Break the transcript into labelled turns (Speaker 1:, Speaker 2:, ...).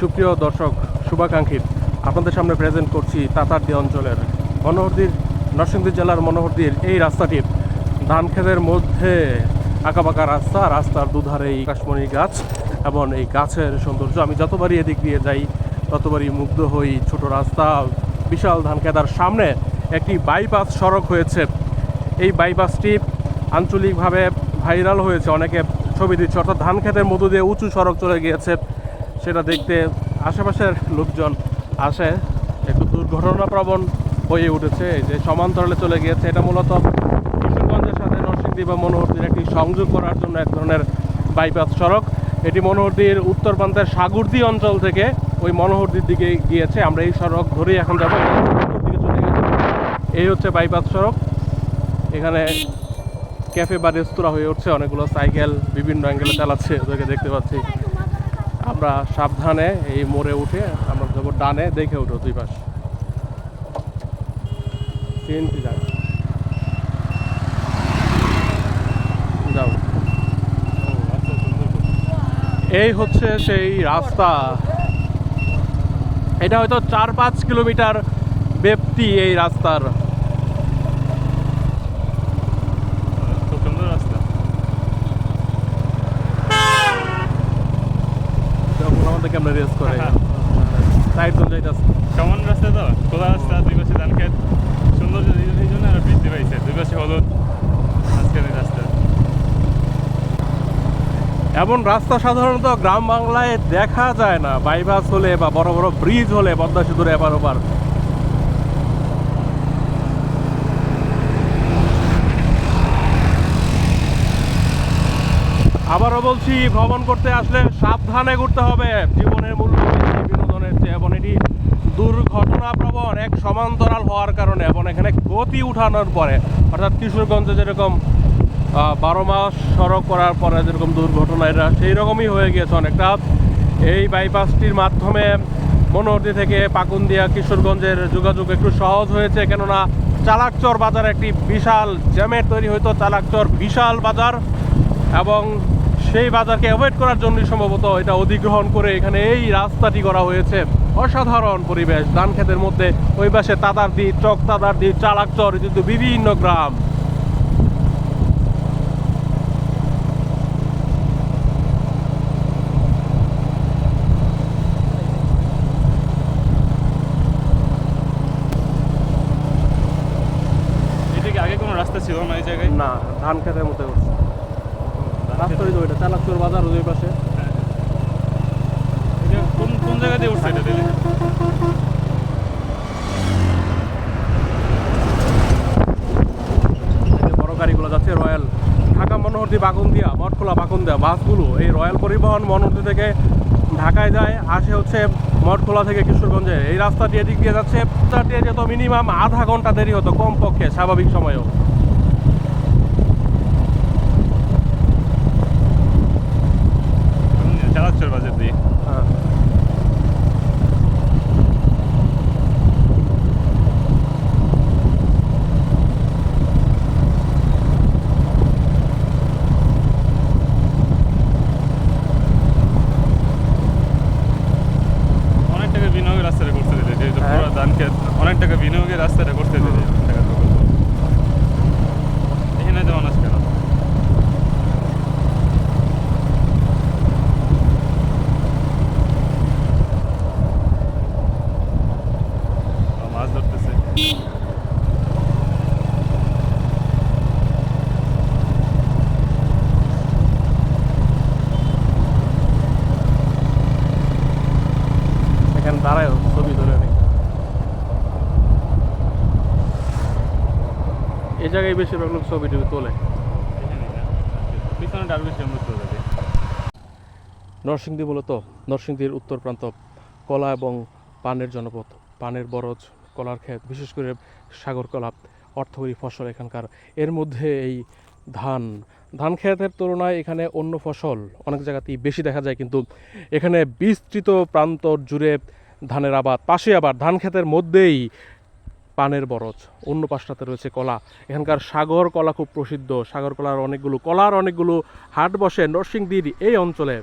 Speaker 1: সুপ্রিয় দর্শক, শুভাকাঙ্ক্ষীর, আপনাদের সামনে প্রেজেন্ট করছি তাতারদি অঞ্চলের মনোহরদির, নরসিংদী জেলার মনোহরদির এই রাস্তাটির ধান ক্ষেতের মধ্যে আঁকাবাঁকা রাস্তা, রাস্তার দুধারে এই কাশ্মীরি গাছ এবং এই গাছের সৌন্দর্য। আমি যতবারই এদিক দিয়ে যাই, ততবারই মুগ্ধ হই ছোট রাস্তা, বিশাল ধান খেতার সামনে একটি বাইপাস সড়ক হয়েছে। এই বাইপাসটি আঞ্চলিকভাবে ভাইরাল হয়েছে। অনেকে ছবি দিচ্ছে। অর্থাৎ ধান খেতের মধ্য দিয়ে উঁচু সড়ক চলে গিয়েছে। সেটা দেখতে আশেপাশের লোকজন আসে। একটু দুর্ঘটনাপ্রবণ হয়ে উঠেছে যে সমান্তরালে চলে গিয়েছে। এটা মূলত কিশোরগঞ্জের সাথে নরসিংদী বা মনোহরদির একটি সংযোগ করার জন্য এক ধরনের বাইপাস সড়ক। এটি মনোহরদির উত্তর প্রান্তের সাগরদি অঞ্চল থেকে ওই মনোহরদির দিকে গিয়েছে। আমরা এই সড়ক ধরেই এখন যাব। দিকে চলে গেছে এই হচ্ছে বাইপাস সড়ক। এখানে ক্যাফে বা রেস্তোরাঁ হয়ে উঠছে। অনেকগুলো সাইকেল বিভিন্ন অ্যাঙ্গেলে চালাচ্ছে। ওদেরকে দেখতে পাচ্ছি। আমরা সাবধানে এই মোড়ে উঠে আমরা যাব ডানে, দেখে উঠো দুই পাশ। তিনটি জায়গা যাও। এই হচ্ছে সেই রাস্তা। এটা হয়তো চার পাঁচ কিলোমিটার ব্যাপ্তি এই রাস্তার
Speaker 2: খুব সুন্দর রাস্তা
Speaker 1: আমাদেরকে আমরা রেস করে। সাইড দল যাইতেছে।
Speaker 2: রাস্তা তো খোলা রাস্তা দুই পাশে ধান খেত সৌন্দর্য এই জন্য আরও বৃদ্ধি পাইছে দুই পাশে হলুদ আজকের রাস্তা।
Speaker 1: এমন রাস্তা সাধারণত গ্রাম বাংলায় দেখা যায় না বাইপাস হলে বা বড় বড় ব্রিজ হলে পদ্মা সেতুর এবার ওপার। আবারও বলছি, ভ্রমণ করতে আসলে সাবধানে ঘুরতে হবে। জীবনের মূল্য বিনোদনের চেয়ে এবং এটি দুর্ঘটনা প্রবণ এক সমান্তরাল হওয়ার কারণে এবং এখানে গতি উঠানোর পরে, অর্থাৎ কিশোরগঞ্জে যেরকম বারো মাস সড়ক করার পরে যেরকম দুর্ঘটনা এটা সেই রকমই হয়ে গিয়েছে অনেকটা। এই বাইপাসটির মাধ্যমে মনোহরদি থেকে পাকুন্দিয়া কিশোরগঞ্জের যোগাযোগ একটু সহজ হয়েছে, কেননা চালাকচর বাজার একটি বিশাল জ্যামের তৈরি হইতো, চালাকচর বিশাল বাজার এবং সেই বাজারকে অ্যাভয়েড করার জন্যই সম্ভবত এটা অধিগ্রহণ করে এখানে এই রাস্তাটি করা হয়েছে। অসাধারণ পরিবেশ। ধান ক্ষেতের মধ্যে ওই পাশে তাদারদি চক তাদারদি চালাকচর কিন্তু বিভিন্ন গ্রাম।
Speaker 2: আগে কোনো রাস্তা ছিল না এই জায়গায়?
Speaker 1: না ধান মধ্যে করছে রাস্তারই তো ওইটা চালাকচর বাজার ওই পাশে।
Speaker 2: কোন কোন জায়গা দিয়ে উঠছে এটা দিদি
Speaker 1: বড় গাড়িগুলো যাচ্ছে রয়্যাল। ঢাকা মনোহরদি বাগুন্দিয়া মঠখোলা বাগুন্দিয়া বাসগুলো। এই রয়্যাল পরিবহন মনোহরদি থেকে ঢাকায় যায় আসে হচ্ছে মঠখোলা থেকে কিশোরগঞ্জে। এই এদিক দিয়ে যাচ্ছে রাস্তা দিয়ে যেত মিনিমাম আধা ঘণ্টা দেরি হতো কমপক্ষে স্বাভাবিক সময়েও
Speaker 2: চালাচ্ছর বাজার দিয়ে
Speaker 1: হ্যাঁ
Speaker 2: অনেক টাকা বিনিয়োগের রাস্তাটা করতে দিলে যেহেতু
Speaker 1: হ্যাঁ।
Speaker 2: পুরো ধান খেত অনেক টাকা বিনিয়োগের রাস্তাটা করতে দিলে অনেক টাকা প্রকল্প এখানে তো মানুষ কেন ও, মাছ ধরতেছে
Speaker 1: এখানে দাঁড়ায় ছবি ধরে নি এই জায়গায় বেশিরভাগ লোক ছবি টবি তোলে। নরসিংদী মূলত নরসিংদীর উত্তর প্রান্ত কলা এবং পানের জনপদ, পানের বরজ কলার ক্ষেত, বিশেষ করে সাগর কলা, অর্থকরী ফসল এখানকার। এর মধ্যে এই ধান ধান ক্ষেতের তুলনায় এখানে অন্য ফসল অনেক জায়গাতেই বেশি দেখা যায়, কিন্তু এখানে বিস্তৃত প্রান্ত জুড়ে ধানের আবাদ, পাশে আবার ধান খেতের মধ্যেই পানের বরজ। অন্য পাশটাতে রয়েছে কলা। এখানকার সাগর কলা খুব প্রসিদ্ধ। সাগর কলার অনেকগুলো কলার অনেকগুলো হাট বসে নরসিংদীর এই অঞ্চলে।